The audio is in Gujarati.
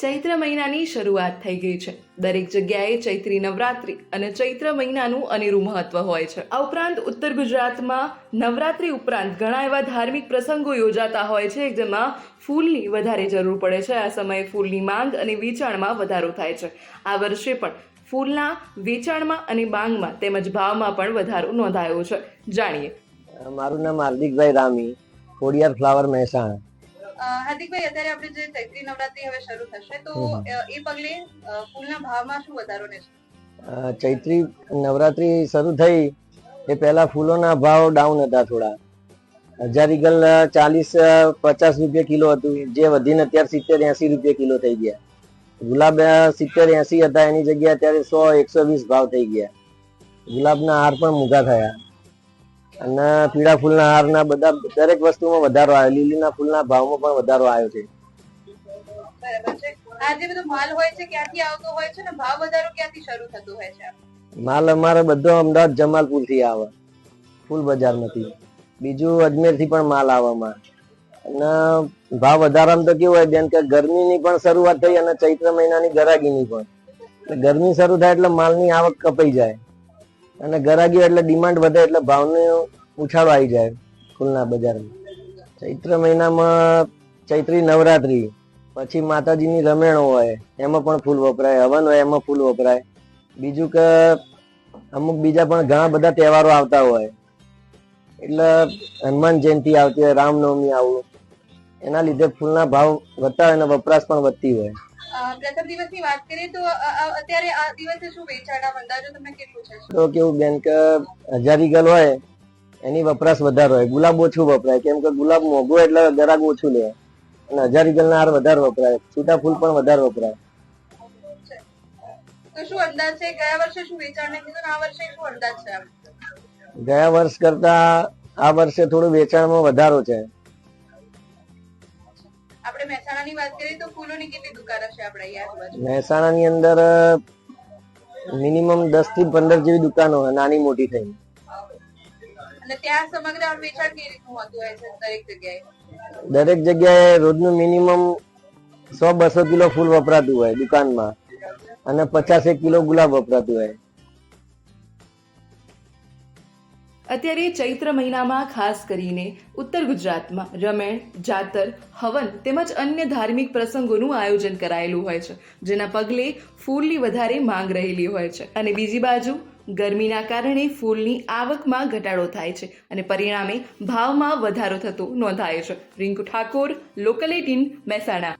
ચૈત્ર મહિનાની શરૂઆત થઈ ગઈ છે. દરેક જગ્યાએ ચૈત્રી નવરાત્રી અને ચૈત્ર મહિનાનું અનેરું મહત્વ હોય છે. આ ઉપરાંત ઉત્તર ગુજરાતમાં નવરાત્રી ઉપરાંત ઘણા એવા ધાર્મિક પ્રસંગો યોજાતા હોય છે, જેમાં ફૂલની વધારે જરૂર પડે છે. આ સમયે ફૂલની માંગ અને વેચાણમાં વધારો થાય છે. આ વર્ષે પણ ફૂલના વેચાણમાં અને માંગમાં તેમજ ભાવમાં પણ વધારો નોંધાયો છે. જાણીએ. મારું નામ હાર્દિકભાઈ રામી, ખોડિયાર ફ્લાવર મહેસાણા. હાર્દિકભાઈ અત્યારે આપણે જે ચૈત્રી નવરાત્રી હવે શરૂ થશે તો એ પગલે ફૂલના ભાવમાં શું વધારો રહેશે? ચૈત્રી નવરાત્રી શરૂ થઈ એ પહેલા ફૂલોના ભાવ ડાઉન હતા થોડા. હજારીગલ ચાલીસ પચાસ રૂપિયા કિલો હતું જે વધીને અત્યારે સિત્તેર એસી રૂપિયા કિલો થઈ ગયા. ગુલાબ સિત્તેર એસી હતા એની જગ્યાએ અત્યારે સો એકસો વીસ ભાવ થઈ ગયા. ગુલાબના હાર પણ મોંઘા થયા. અને પીળા ફૂલના હારના બધા દરેક વસ્તુમાં વધારો આવ્યો લીલીના ફૂલના ભાવમાં પણ વધારો આવ્યો છે. માલ ને અમારે બધો અમદાવાદ જમાલપુરથી આવે. ફૂલ બજારમાંથી બીજું અજમેરથી પણ માલ આવે અમારે અને ભાવ વધારામાં તો કેવું હોય બેન કે ગરમીની પણ શરૂઆત થઈ અને ચૈત્ર મહિનાની ગરાગીની પણ. ગરમી શરૂ થાય એટલે માલની આવક કપાઈ જાય. અને ગરાગી એટલે ડિમાન્ડ વધે એટલે ભાવનો ઉછાળો આવી જાય ફૂલના બજારમાં. ચૈત્ર મહિનામાં ચૈત્રી નવરાત્રી, પછી માતાજીની રમેણો હોય, એમાં પણ ફૂલ વપરાય, હવન હોય એમાં ફૂલ વપરાય. બીજું કે અમુક બીજા પણ ઘણા બધા તહેવારો આવતા હોય. એટલે હનુમાન જયંતિ આવતી હોય, રામનવમી આવું એના લીધે ફૂલના ભાવ વધતા હોય અને વપરાશ પણ વધતી હોય. પ્રથમ દિવસની વાત કરીએ તો અત્યારે આ દિવસે શું વેચાણ અંદાજો તમને કેટલું છે? તો કેવું બેન કે હજારી ગલ હોય એની વપરાશ વધારે હોય. ગુલાબ ઓછું વપરાય. કેમ કે ગુલાબ મોંઘું એટલે ગરાક ઓછું લે. અને હજારી ગલના હાર વધારે વપરાય. છૂટા ફૂલ પણ વધારે વપરાય. તો શું અંદાજ છે? ગયા વર્ષે શું વેચાણ કીધું આ વર્ષે શું અંદાજ છે ગયા વર્ષ કરતા આ વર્ષે થોડું વેચાણમાં વધારો છે. આપણે મહેસાણાની વાત કરીએ તો ફૂલોની કેટલી દુકાન હશે આપણે અહીંયા મહેસાણાની અંદર મિનિમમ દસથી પંદર જેવી દુકાનો નાની મોટી થઈ અને ત્યાં સમગ્ર વેચાણ કેવી રીતનું હોતું હોય છે દરેક જગ્યાએ? દરેક જગ્યાએ રોજનું મિનિમમ સો બસો કિલો ફૂલ વપરાતું હોય દુકાનમાં અને પચાસ એક કિલો ગુલાબ વપરાતું હોય. અત્યારે ચૈત્ર મહિનામાં ખાસ કરીને ઉત્તર ગુજરાતમાં રમેણ, જાતર, હવન તેમજ અન્ય ધાર્મિક પ્રસંગોનું આયોજન કરાયેલું હોય છે, જેના પગલે ફૂલની વધારે માંગ રહેલી હોય છે. અને બીજી બાજુ, ગરમીના કારણે ફૂલની આવકમાં ઘટાડો થાય છે અને પરિણામે ભાવમાં વધારો થતો નોંધાયો છે. Rinku Thakor local eighteen Mehsana.